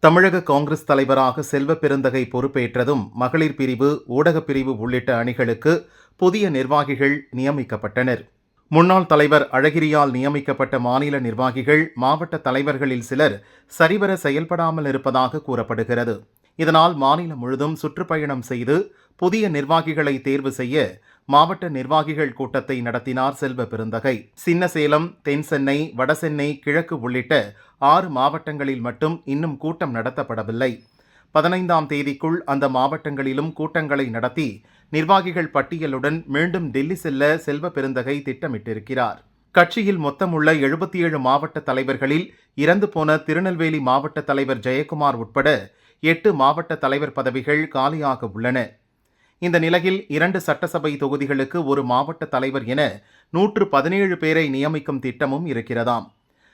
தமிழக காங்கிரஸ் தலைவராக செல்வ பெருந்தகை பொறுப்பேற்றதும் மகளிர் பிரிவு ஊடகப் பிரிவு உள்ளிட்ட அணிகளுக்கு புதிய நிர்வாகிகள் நியமிக்கப்பட்டனர். முன்னாள் தலைவர் அழகிரியால் நியமிக்கப்பட்ட மாநில நிர்வாகிகள் மாவட்ட தலைவர்களில் சிலர் சரிவர செயல்படாமல் இருப்பதாக கூறப்படுகிறது. இதனால் மாநிலம் முழுதும் சுற்றுப்பயணம் செய்து புதிய நிர்வாகிகளை தேர்வு செய்ய மாவட்ட நிர்வாகிகள் கூட்டத்தை நடத்தினார் செல்வ பெருந்தகை. சின்னசேலம் தென்சென்னை வடசென்னை கிழக்கு உள்ளிட்ட ஆறு மாவட்டங்களில் மட்டும் இன்னும் கூட்டம் நடத்தப்படவில்லை. பதினைந்தாம் தேதிக்குள் அந்த மாவட்டங்களிலும் கூட்டங்களை நடத்தி நிர்வாகிகள் பட்டியலுடன் மீண்டும் டெல்லி செல்ல செல்வ பெருந்தகை திட்டமிட்டிருக்கிறார். கட்சியில் மொத்தமுள்ள எழுபத்தி ஏழு மாவட்ட தலைவர்களில் இறந்து போன திருநெல்வேலி மாவட்ட தலைவர் ஜெயக்குமார் உட்பட எட்டு மாவட்ட தலைவர் பதவிகள் காலியாக உள்ளன. இந்த நிலையில் இரண்டு சட்டசபை தொகுதிகளுக்கு ஒரு மாவட்ட தலைவர் என நூற்று பதினேழு பேரை நியமிக்கும் திட்டமும் இருக்கிறதாம்.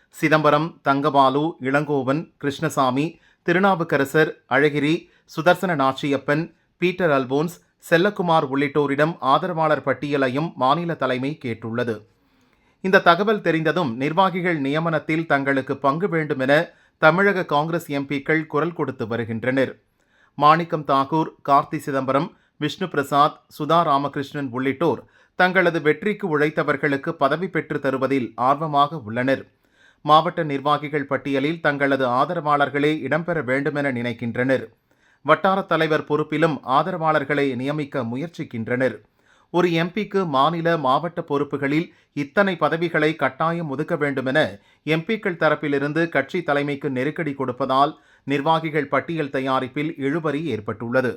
சிதம்பரம் தங்கபாலு இளங்கோவன் கிருஷ்ணசாமி திருநாவுக்கரசர் அழகிரி சுதர்சன நாச்சியப்பன் பீட்டர் அல்போன்ஸ் செல்லக்குமார் உள்ளிட்டோரிடம் ஆதரவாளர் பட்டியலையும் மாநில தலைமை கேட்டுள்ளது. இந்த தகவல் தெரிந்ததும் நிர்வாகிகள் நியமனத்தில் தங்களுக்கு பங்கு வேண்டுமென தமிழக காங்கிரஸ் எம்பிக்கள் குரல் கொடுத்து வருகின்றனர். மாணிக்கம் தாகூர் கார்த்தி சிதம்பரம் விஷ்ணு பிரசாத் சுதா ராமகிருஷ்ணன் உள்ளிட்டோர் தங்களது வெற்றிக்கு உழைத்தவர்களுக்கு பதவி பெற்று தருவதில் ஆர்வமாக உள்ளனர். மாவட்ட நிர்வாகிகள் பட்டியலில் தங்களது ஆதரவாளர்களே இடம்பெற வேண்டுமென நினைக்கின்றனர். வட்டார தலைவர் பொறுப்பிலும் ஆதரவாளர்களை நியமிக்க முயற்சிக்கின்றனர். ஒரு எம்பிக்கு மாநில மாவட்ட பொறுப்புகளில் இத்தனை பதவிகளை கட்டாயம் ஒதுக்க வேண்டுமென எம்பிக்கள் தரப்பிலிருந்து கட்சி தலைமைக்கு நெருக்கடி கொடுப்பதால் நிர்வாகிகள் பட்டியல் தயாரிப்பில் இழுபறி ஏற்பட்டுள்ளது.